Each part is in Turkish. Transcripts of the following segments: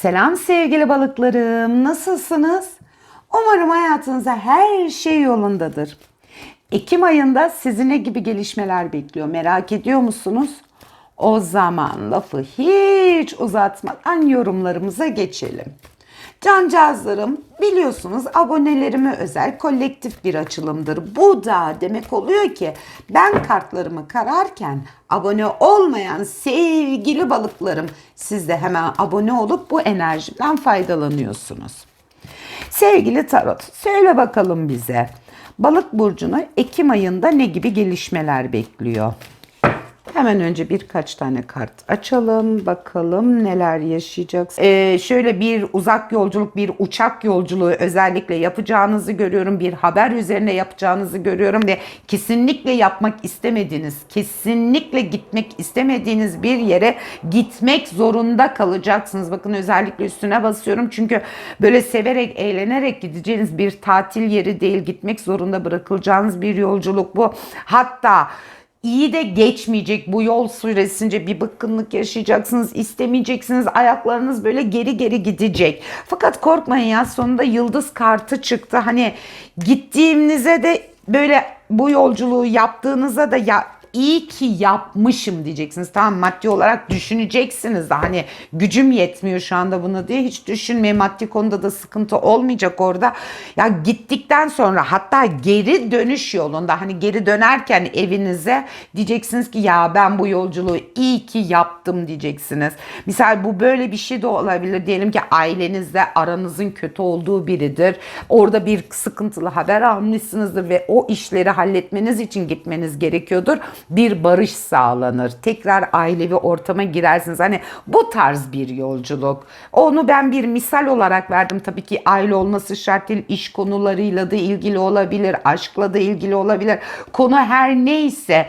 Selam sevgili balıklarım. Nasılsınız? Umarım hayatınızda her şey yolundadır. Ekim ayında sizi ne gibi gelişmeler bekliyor? Merak ediyor musunuz? O zaman lafı hiç uzatmadan yorumlarımıza geçelim. Cancağızlarım biliyorsunuz abonelerime özel kolektif bir açılımdır. Bu da demek oluyor ki ben kartlarımı kararken abone olmayan sevgili balıklarım siz de hemen abone olup bu enerjiden faydalanıyorsunuz. Sevgili Tarot söyle bakalım bize balık burcunu Ekim ayında ne gibi gelişmeler bekliyor? Hemen önce birkaç tane kart açalım. Bakalım neler yaşayacağız. Ee, şöyle bir uzak yolculuk, bir uçak yolculuğu özellikle yapacağınızı görüyorum. Bir haber üzerine yapacağınızı görüyorum ve kesinlikle yapmak istemediğiniz, kesinlikle gitmek istemediğiniz bir yere gitmek zorunda kalacaksınız. Bakın özellikle üstüne basıyorum çünkü böyle severek, eğlenerek gideceğiniz bir tatil yeri değil. Gitmek zorunda bırakılacağınız bir yolculuk bu. Hatta iyi de geçmeyecek bu yol süresince bir bıkkınlık yaşayacaksınız, istemeyeceksiniz. Ayaklarınız böyle geri geri gidecek. Fakat korkmayın ya sonunda yıldız kartı çıktı. Hani gittiğinize de böyle bu yolculuğu yaptığınızda da ya iyi ki yapmışım diyeceksiniz. Tamam maddi olarak düşüneceksiniz de hani gücüm yetmiyor şu anda bunu diye hiç düşünmeyin. Maddi konuda da sıkıntı olmayacak orada. Ya gittikten sonra hatta geri dönüş yolunda hani geri dönerken evinize diyeceksiniz ki ya ben bu yolculuğu iyi ki yaptım diyeceksiniz. Misal bu böyle bir şey de olabilir. Diyelim ki ailenizde aranızın kötü olduğu biridir. Orada bir sıkıntılı haber almışsınızdır ve o işleri halletmeniz için gitmeniz gerekiyordur bir barış sağlanır. Tekrar ailevi ortama girersiniz. Hani bu tarz bir yolculuk. Onu ben bir misal olarak verdim. Tabii ki aile olması şart değil. İş konularıyla da ilgili olabilir. Aşkla da ilgili olabilir. Konu her neyse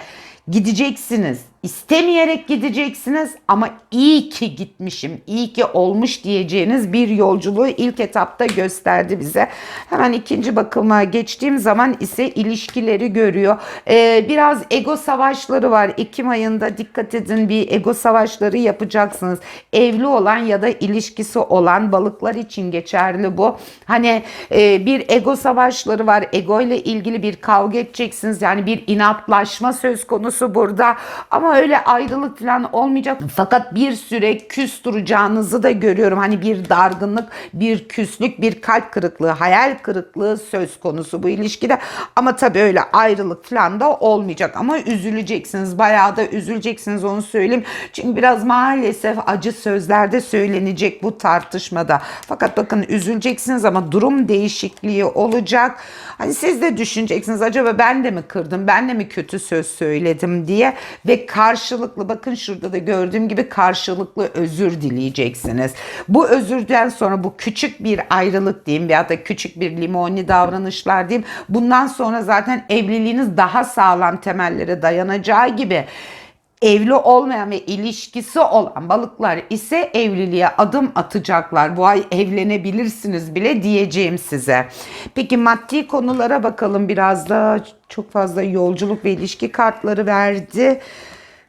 gideceksiniz. İstemeyerek gideceksiniz ama iyi ki gitmişim, iyi ki olmuş diyeceğiniz bir yolculuğu ilk etapta gösterdi bize. Hemen ikinci bakıma geçtiğim zaman ise ilişkileri görüyor. Ee, biraz ego savaşları var. Ekim ayında dikkat edin bir ego savaşları yapacaksınız. Evli olan ya da ilişkisi olan balıklar için geçerli bu. Hani e, bir ego savaşları var. Ego ile ilgili bir kavga edeceksiniz. Yani bir inatlaşma söz konusu burada. Ama öyle ayrılık falan olmayacak. Fakat bir süre küs duracağınızı da görüyorum. Hani bir dargınlık, bir küslük, bir kalp kırıklığı, hayal kırıklığı söz konusu bu ilişkide. Ama tabii öyle ayrılık falan da olmayacak. Ama üzüleceksiniz. Bayağı da üzüleceksiniz onu söyleyeyim. Çünkü biraz maalesef acı sözlerde söylenecek bu tartışmada. Fakat bakın üzüleceksiniz ama durum değişikliği olacak. Hani siz de düşüneceksiniz acaba ben de mi kırdım, ben de mi kötü söz söyledim diye ve karşılıklı bakın şurada da gördüğüm gibi karşılıklı özür dileyeceksiniz. Bu özürden sonra bu küçük bir ayrılık diyeyim veya da küçük bir limoni davranışlar diyeyim. Bundan sonra zaten evliliğiniz daha sağlam temellere dayanacağı gibi evli olmayan ve ilişkisi olan balıklar ise evliliğe adım atacaklar. Bu ay evlenebilirsiniz bile diyeceğim size. Peki maddi konulara bakalım biraz da çok fazla yolculuk ve ilişki kartları verdi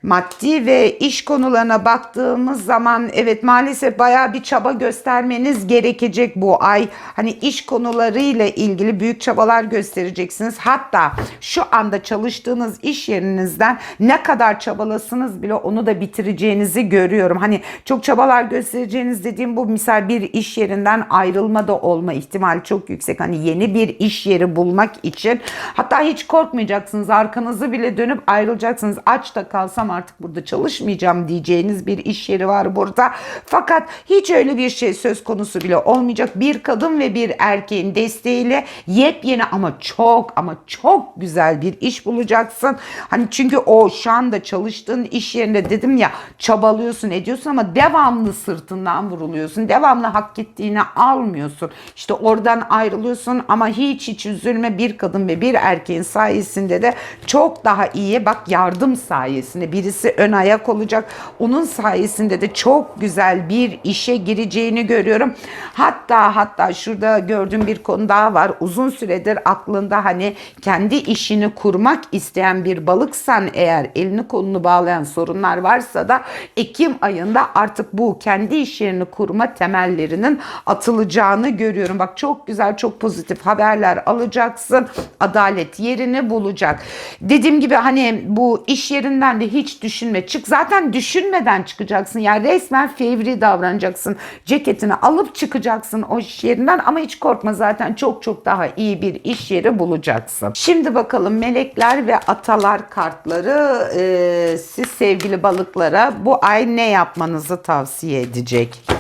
maddi ve iş konularına baktığımız zaman evet maalesef bayağı bir çaba göstermeniz gerekecek bu ay. Hani iş konularıyla ilgili büyük çabalar göstereceksiniz. Hatta şu anda çalıştığınız iş yerinizden ne kadar çabalasınız bile onu da bitireceğinizi görüyorum. Hani çok çabalar göstereceğiniz dediğim bu misal bir iş yerinden ayrılma da olma ihtimali çok yüksek. Hani yeni bir iş yeri bulmak için hatta hiç korkmayacaksınız. Arkanızı bile dönüp ayrılacaksınız. Aç da kalsam artık burada çalışmayacağım diyeceğiniz bir iş yeri var burada. Fakat hiç öyle bir şey söz konusu bile olmayacak. Bir kadın ve bir erkeğin desteğiyle yepyeni ama çok ama çok güzel bir iş bulacaksın. Hani çünkü o şu anda çalıştığın iş yerinde dedim ya çabalıyorsun ediyorsun ama devamlı sırtından vuruluyorsun. Devamlı hak ettiğini almıyorsun. İşte oradan ayrılıyorsun ama hiç hiç üzülme bir kadın ve bir erkeğin sayesinde de çok daha iyi bak yardım sayesinde bir birisi ön ayak olacak. Onun sayesinde de çok güzel bir işe gireceğini görüyorum. Hatta hatta şurada gördüğüm bir konu daha var. Uzun süredir aklında hani kendi işini kurmak isteyen bir balıksan eğer elini kolunu bağlayan sorunlar varsa da Ekim ayında artık bu kendi iş yerini kurma temellerinin atılacağını görüyorum. Bak çok güzel çok pozitif haberler alacaksın. Adalet yerini bulacak. Dediğim gibi hani bu iş yerinden de hiç düşünme. Çık zaten düşünmeden çıkacaksın. Yani resmen fevri davranacaksın. Ceketini alıp çıkacaksın o iş yerinden ama hiç korkma zaten çok çok daha iyi bir iş yeri bulacaksın. Şimdi bakalım melekler ve atalar kartları e, siz sevgili balıklara bu ay ne yapmanızı tavsiye edecek?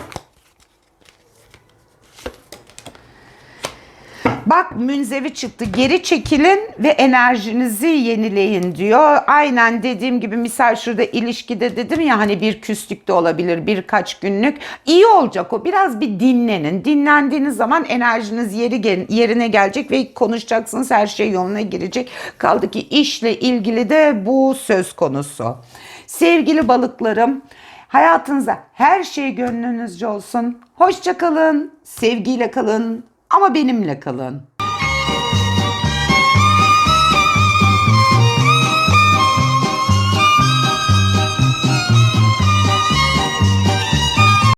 Bak münzevi çıktı. Geri çekilin ve enerjinizi yenileyin diyor. Aynen dediğim gibi misal şurada ilişkide dedim ya hani bir küslük de olabilir birkaç günlük. İyi olacak o. Biraz bir dinlenin. Dinlendiğiniz zaman enerjiniz yeri yerine gelecek ve konuşacaksınız. Her şey yoluna girecek. Kaldı ki işle ilgili de bu söz konusu. Sevgili balıklarım, hayatınızda her şey gönlünüzce olsun. Hoşça kalın, sevgiyle kalın ama benimle kalın.